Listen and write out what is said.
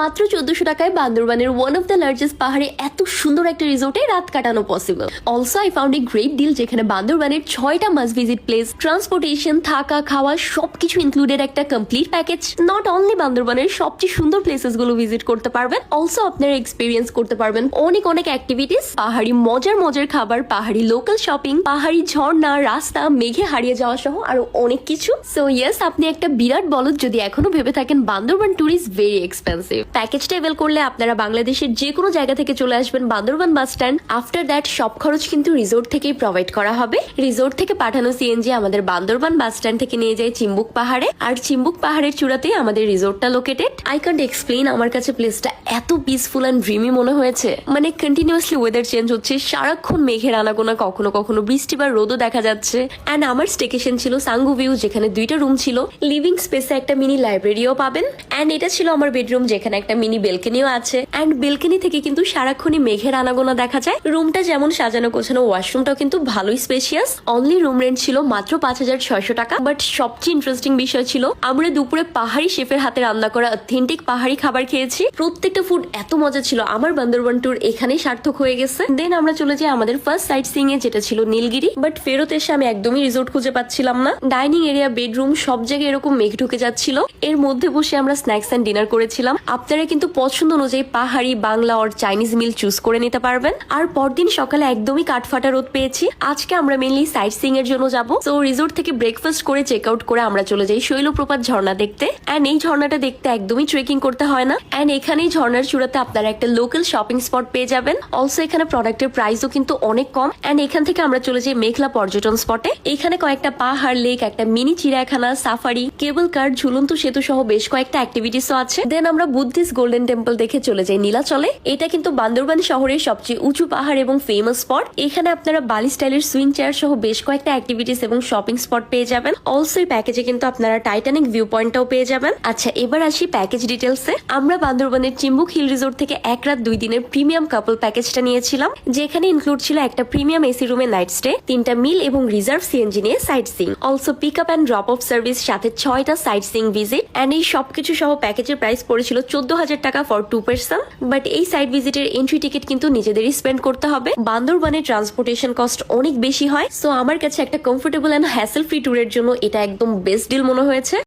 মাত্র চোদ্দশো টাকায় বান্দরবানের ওয়ান অফ দ্য লার্জেস্ট পাহাড়ে এত সুন্দর একটা রিসোর্টে রাত কাটানো possible also I found a great deal যেখানে বান্দরবানের ছয়টা মাস্ট ভিজিট প্লেস ট্রান্সপোর্টেশন থাকা, খাওয়া সবকিছু ইনক্লুডেড একটা কমপ্লিট প্যাকেজ নট অনলি বান্দরবানের সবচেয়ে সুন্দর প্লেসেসগুলো ভিজিট করতে পারবেন অলসো আপনারা এক্সপিরিয়েন্স করতে পারবেন অনেক অনেক অ্যাক্টিভিটিস পাহাড়ি মজার মজার খাবার, পাহাড়ি লোকাল শপিং পাহাড়ি ঝর্ণা, রাস্তা, মেঘে হারিয়ে যাওয়া সহ আরও অনেক কিছু। সো ইয়েস আপনি একটা বিরাট বলদ যদি এখনও ভেবে থাকেন, বান্দরবান ইজ ভেরি এক্সপেন্সিভ প্যাকেজটা এভেল করলে আপনারা বাংলাদেশের যে কোনো জায়গা থেকে চলে আসবেন Bandarban bus stand. After that সব খরচ কিন্তু রিসোর্ট থেকেই প্রোভাইড করা হবে। রিসোর্ট থেকে পাঠানো সিএনজি আমাদের বান্দরবান বাস স্ট্যান্ড থেকে নিয়ে যায় চিম্বুক পাহাড়ে। আর চিম্বুক পাহাড়ের চূড়াতে আমাদের রিসোর্টটা লোকেটেড আই ক্যান্ট এক্সপ্লেইন আমার কাছে প্লেসটা এত পিসফুল অ্যান্ড ড্রিমি মনে হয়েছে। মানে কন্টিনিউয়াসলি ওয়েদার চেঞ্জ হচ্ছে, সারাক্ষণ মেঘের আনাগোনা কখনো কখনো বৃষ্টি বা রোদও দেখা যাচ্ছে। অ্যান্ড আমার স্টেকেশন ছিল সাঙ্গু ভিউ যেখানে দুইটা রুম ছিল। লিভিং স্পেসে একটা মিনি লাইব্রেরিও পাবেন। অ্যান্ড এটা ছিল আমার বেডরুম যেখানে একটা মিনি বেলকনিও আছে। অ্যান্ড বেলকনি থেকে কিন্তু সারাক্ষণই মেঘের আনাগোনা দেখা যায়। রুমটা যেমন সাজানো গোছানো ওয়াশরুমটাও কিন্তু ভালোই স্পেশিয়াস অনলি রুম রেন্ট ছিল মাত্র পাঁচ হাজার ছয়শো টাকা। বাট সবচেয়ে ইন্টারেস্টিং বিষয় ছিল, আমরা দুপুরে পাহাড়ি শেফের হাতে রান্না করা অথেন্টিক পাহাড়ি খাবার খেয়েছি। প্রত্যেকটা ফুড এত মজা ছিল। আমার বান্দরবান ট্যুর এখানেই সার্থক হয়ে গেছে। দেন আমরা চলে যাই আমাদের ফার্স্ট সাইট সিং এ, যেটা ছিল নীলগিরি। বাট ফেরত এসে আমি একদমই রিসোর্ট খুঁজে পাচ্ছিলাম না। ডাইনিং এরিয়া বেডরুম সব জায়গায় এরকম মেঘ ঢুকে যাচ্ছিল। এর মধ্যে বসে আমরা স্ন্যাক্স এন্ড ডিনার করেছিলাম। আপনারা কিন্তু পছন্দ অনুযায়ী পাহাড়ি, বাংলা আর চাইনিজ মিল চুজ করে নিতে পারবেন। আর পরদিন সকালে একদমই কাঠফাটা রোদ পেয়েছি। আজকে আমরা মেনলি সাইট সিং এর জন্য যাব। তো রিসোর্ট থেকে ব্রেকফাস্ট করে চেক আউট করে আমরা চলে যাই শৈলপ্রপাত ঝর্ণা দেখতে। অ্যান্ড এই ঝর্ণাটা দেখতে একদমই ট্রেকিং করতে হয় না। অ্যান্ড এখানেই ঝর্ণার চূড়াতে আপনারা একটা লোকাল শপিং স্পট পেয়ে যাবেন। অলসো এখানে প্রোডাক্টের প্রাইসও কিন্তু অনেক কম। অ্যান্ড এখান থেকে আমরা চলে যাই মেঘলা পর্যটন স্পটে এখানে কয়েকটা পাহাড় লেক একটা মিনি চিড়িয়াখানা সাফারি কেবল কার ঝুলন্ত সেতু সহ বেশ কয়েকটা অ্যাক্টিভিটিসও আছে। দেন আমরা বুদ্ধিস্ট গোল্ডেন টেম্পল দেখে চলে যাই নীলাচলে। এটা কিন্তু বান্দরবান শহরের সবচেয়ে উঁচু পাহাড় এবং ফেমাস স্পট এখানে আপনারা বালি স্টাইলের সুইং চেয়ার সহ বেশ কয়েকটা অ্যাক্টিভিটিস এবং শপিং স্পট পেয়ে যাবেন। অলসো এই প্যাকেজে কিন্তু আপনারা টাইটানিক ভিউ পয়েন্টটাও পেয়ে যাবেন। আচ্ছা এবার আসি প্যাকেজ ডিটেলসে আমরা বান্দরবানের চিম্বুক হিল রিসোর্ট থেকে এক রাত দুই দিনের প্রিমিয়াম কাপল প্যাকেজটা নিয়েছিলাম, যেখানে ইনক্লুড ছিল একটা প্রিমিয়াম এসি রুমে নাইট স্টে তিনটা মিল এবং রিজার্ভ সিএনজি নিয়ে sightseeing also pick up and drop off service সাথে ছয়টা সাইট সিং ভিজিট অ্যান্ড এই সবকিছু সহ প্যাকেজের প্রাইস পড়েছিল চোদ্দ হাজার টাকা ফর টু পার্সন বাট এই সাইট ভিজিটের এন্ট্রি টিকিট কিন্তু নিজেদেরই স্পেন্ড করতে হবে। বান্দরবানে ট্রান্সপোর্টেশন কস্ট অনেক বেশি হয় সো আমার কাছে একটা কমফোর্টেবল অ্যান্ড হ্যাসেল ফ্রি ট্যুরের জন্য এটা একদম বেস্ট ডিল মনে হয়েছে।